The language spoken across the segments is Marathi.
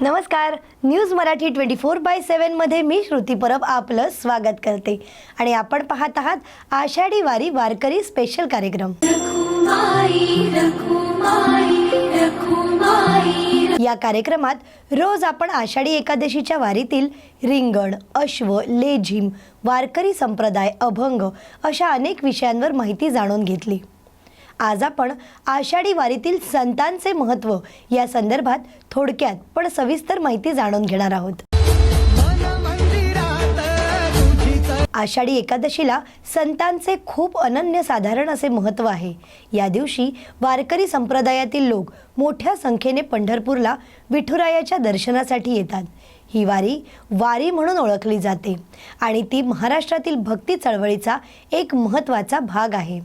नमस्कार. News Marathi twenty four by सेवनमध्ये मी श्रुती परब आपलं स्वागत करते. आणि आपण पाहत आहात आषाढी वारी वारकरी स्पेशल कार्यक्रम. या कार्यक्रमात रोज आपण आषाढी एकादशीच्या वारीतील रिंगण अश्व लेझिम वारकरी संप्रदाय अभंग अशा अनेक विषयांवर माहिती जाणून घेतली. आज आपण आषाढी वारीतील संतांचे महत्त्व या संदर्भात थोडक्यात पण सविस्तर माहिती जाणून घेणार आहोत. आषाढी एकादशीला संतांचे खूप अनन्यसाधारण असे महत्त्व आहे. या दिवशी वारकरी संप्रदायातील लोक मोठ्या संख्येने पंढरपूरला विठुरायाच्या दर्शनासाठी येतात. ही वारी वारी म्हणून ओळखली जाते आणि ती महाराष्ट्रातील भक्ती चळवळीचा एक महत्त्वाचा भाग आहे.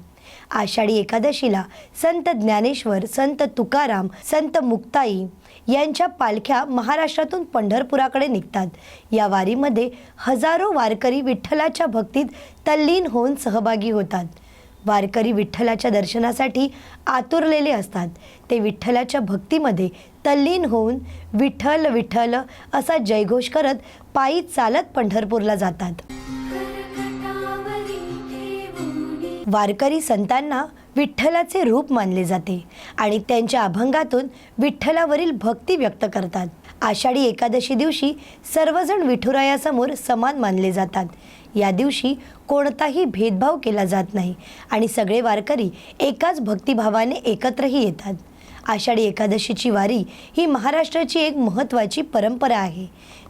आषाढी एकादशीला संत ज्ञानेश्वर संत तुकाराम संत मुक्ताई यांच्या पालख्या महाराष्ट्रातून पंढरपुराकडे निघतात. या वारीमध्ये हजारो वारकरी विठ्ठलाच्या भक्तीत तल्लीन होऊन सहभागी होतात. वारकरी विठ्ठलाच्या दर्शनासाठी आतुरलेले असतात. ते विठ्ठलाच्या भक्तीमध्ये तल्लीन होऊन विठ्ठल विठ्ठल असा जयघोष करत पायी चालत पंढरपूरला जातात. वारकरी संतांना विठ्ठलाचे रूप मानले जाते आणि त्यांच्या अभंगातून विठ्ठलावरील भक्ती व्यक्त करतात. आषाढी एकादशी दिवशी सर्वजण विठुरायासमोर समान मानले जातात. या दिवशी कोणताही भेदभाव केला जात नाही आणि सगळे वारकरी एकाच भक्तिभावाने एकत्रही येतात. आषाढी एकादशीची वारी ही महाराष्ट्राची एक महत्त्वाची परंपरा आहे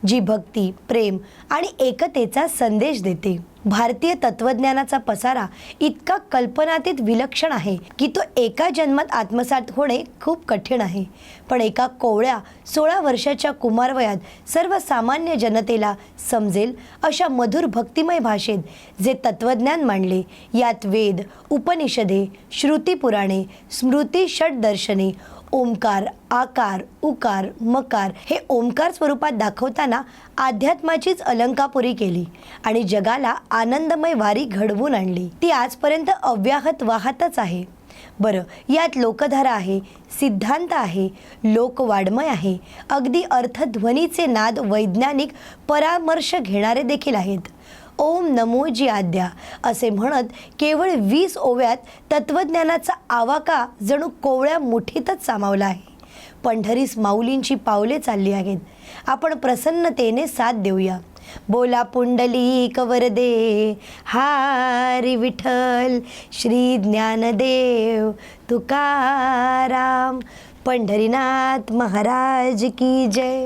जी भक्ती प्रेम आणि एकतेचा संदेश देते. भारतीय तत्वज्ञानाचा पसारा इतका कल्पनातीत विलक्षण आहे की तो एका जन्मात आत्मसात होणे खूप कठीण आहे. पण एका कोवळ्या सोळा वर्षाच्या कुमारवयात सर्वसामान्य जनतेला समजेल अशा मधुर भक्तिमय भाषेत जे तत्वज्ञान मांडले. यात वेद उपनिषदे श्रुतीपुराणे स्मृती षडदर्शने ओंकार आकार उकार मकार हे ओंकार स्वरूपात दाखवताना अध्यात्माचीच अलंकापुरी केली आणि जगाला आनंदमय वारी घडवून आणली. ती आजपर्यंत अव्याहत वाहतच आहे. बरं यात लोकधारा आहे सिद्धांत आहे लोकवाड्मय आहे. अगदी अर्थध्वनीचे नाद वैज्ञानिक परामर्श घेणारे देखील आहेत. ओम नमो जी आद्या असे म्हणत केवळ वीस ओव्यात तत्वज्ञानाचा आवाका जणू कोवळ्या मुठीतच सामावला आहे. पंढरीस माऊलींची पावले चालली आहेत. आपण प्रसन्नतेने साथ देऊया. बोला पुंडली कवरदे हारी विठ्ठल श्री ज्ञानदेव तुकाराम पंढरीनाथ महाराज की जय.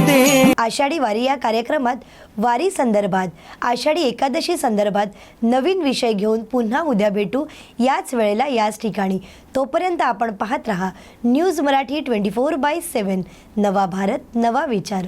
दे. आषाढी वारी या कार्यक्रमात वारी संदर्भात आषाढी एकादशी संदर्भात नवीन विषय घेऊन पुन्हा उद्या भेटू याच वेळेला याच ठिकाणी. तोपर्यंत आपण पाहत रहा news Marathi twenty four by seven नवा भारत नवा विचार.